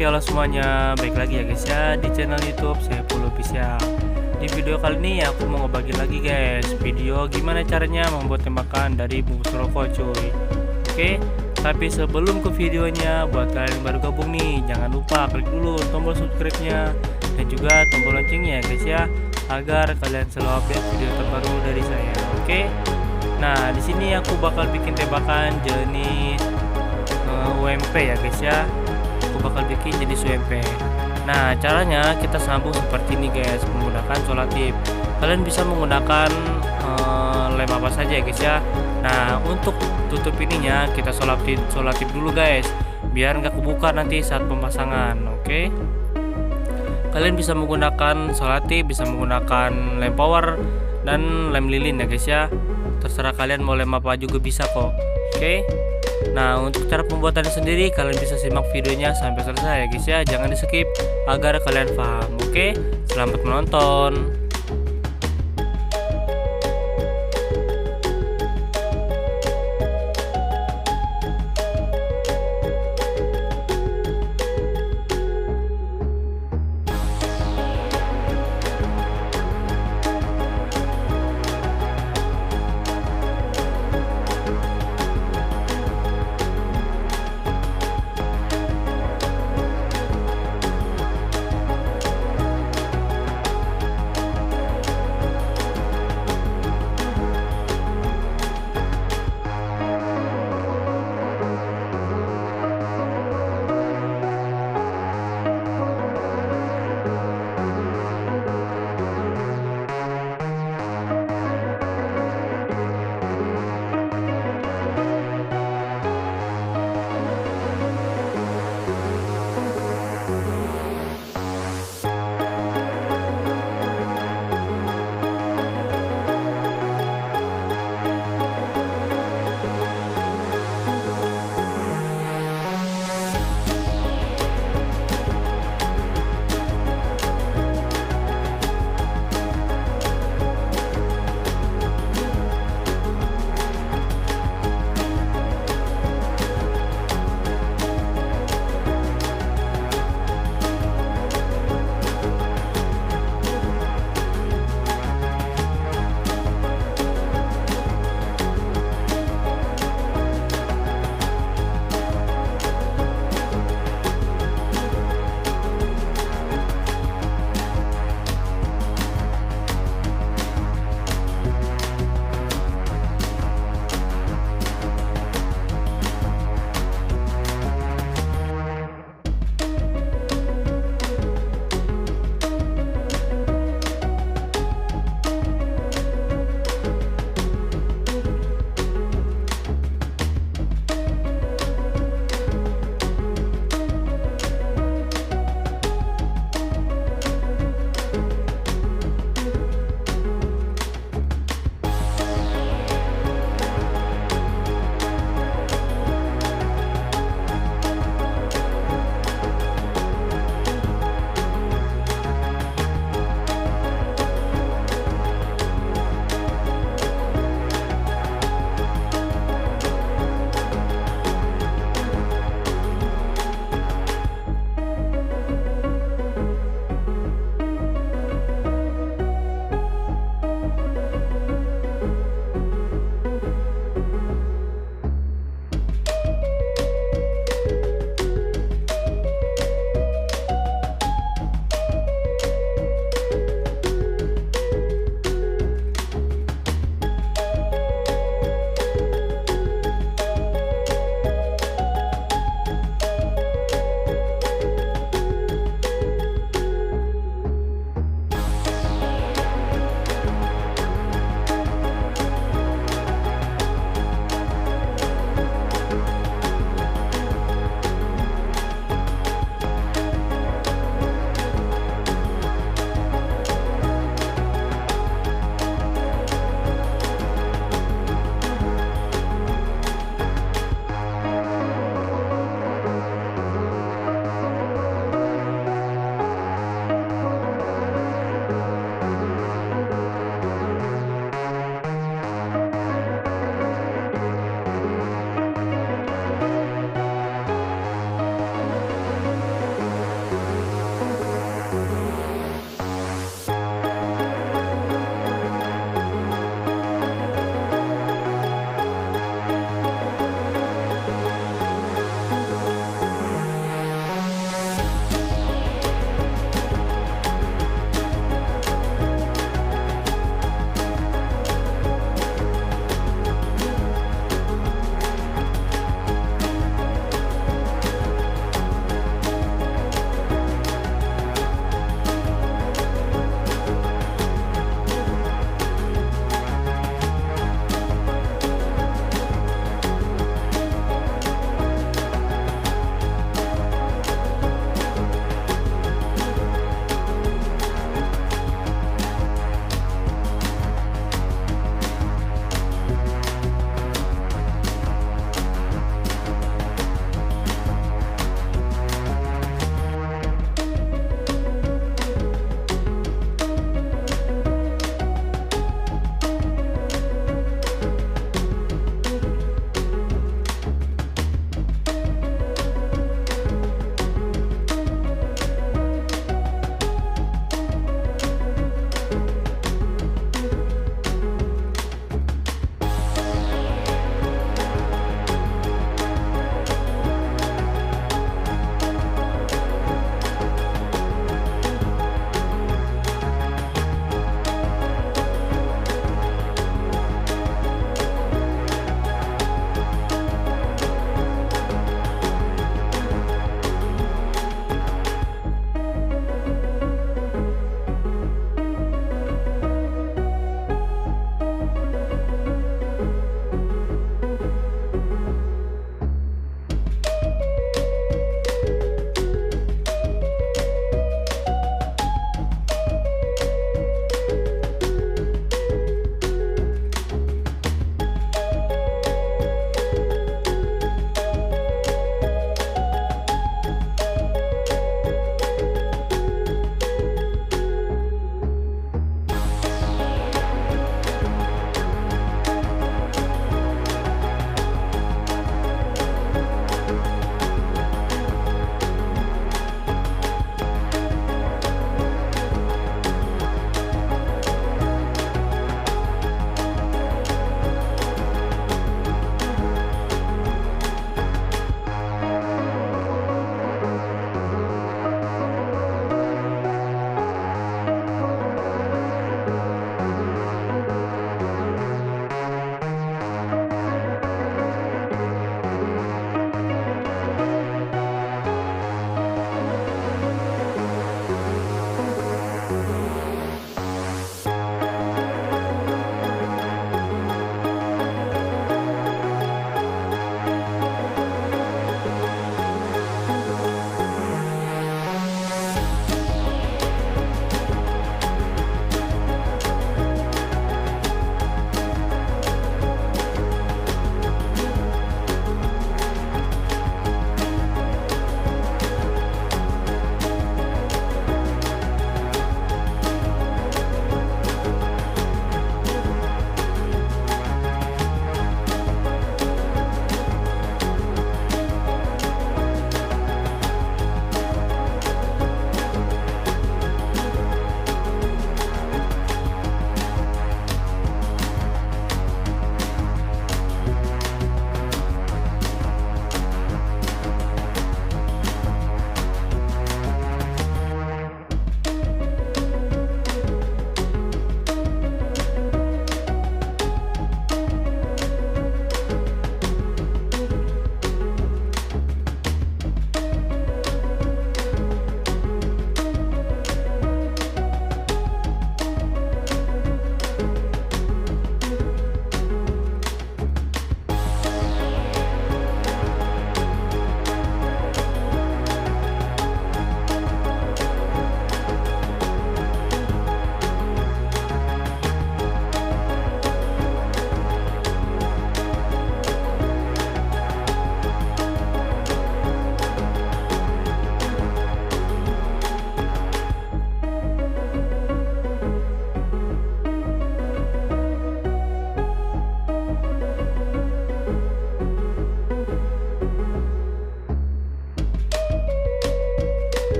Oke halo semuanya, baik lagi ya guys ya di channel YouTube saya Pulu Official. Di video kali ini aku mau ngebagi lagi guys video gimana caranya membuat tembakan dari bungkus rokok cuy. Oke, tapi sebelum ke videonya buat kalian yang baru gabung nih jangan lupa klik dulu tombol subscribe-nya dan juga tombol loncengnya ya guys ya agar kalian selalu update video terbaru dari saya. Oke. Nah, di sini aku bakal bikin tembakan jenis eh, UMP ya guys ya aku bakal bikin jenis UMP nah caranya kita sambung seperti ini guys menggunakan solatif kalian bisa menggunakan eh, lem apa saja ya guys ya. Nah untuk tutup ininya kita solatif solatif dulu guys biar nggak kebuka nanti saat pemasangan oke? Kalian bisa menggunakan solatif bisa menggunakan lem power dan lem lilin ya guys ya. Terserah kalian mau lem apa juga bisa kok oke Nah untuk cara pembuatannya sendiri kalian bisa simak videonya sampai selesai ya guys ya. Jangan di skip agar kalian paham Oke? Selamat menonton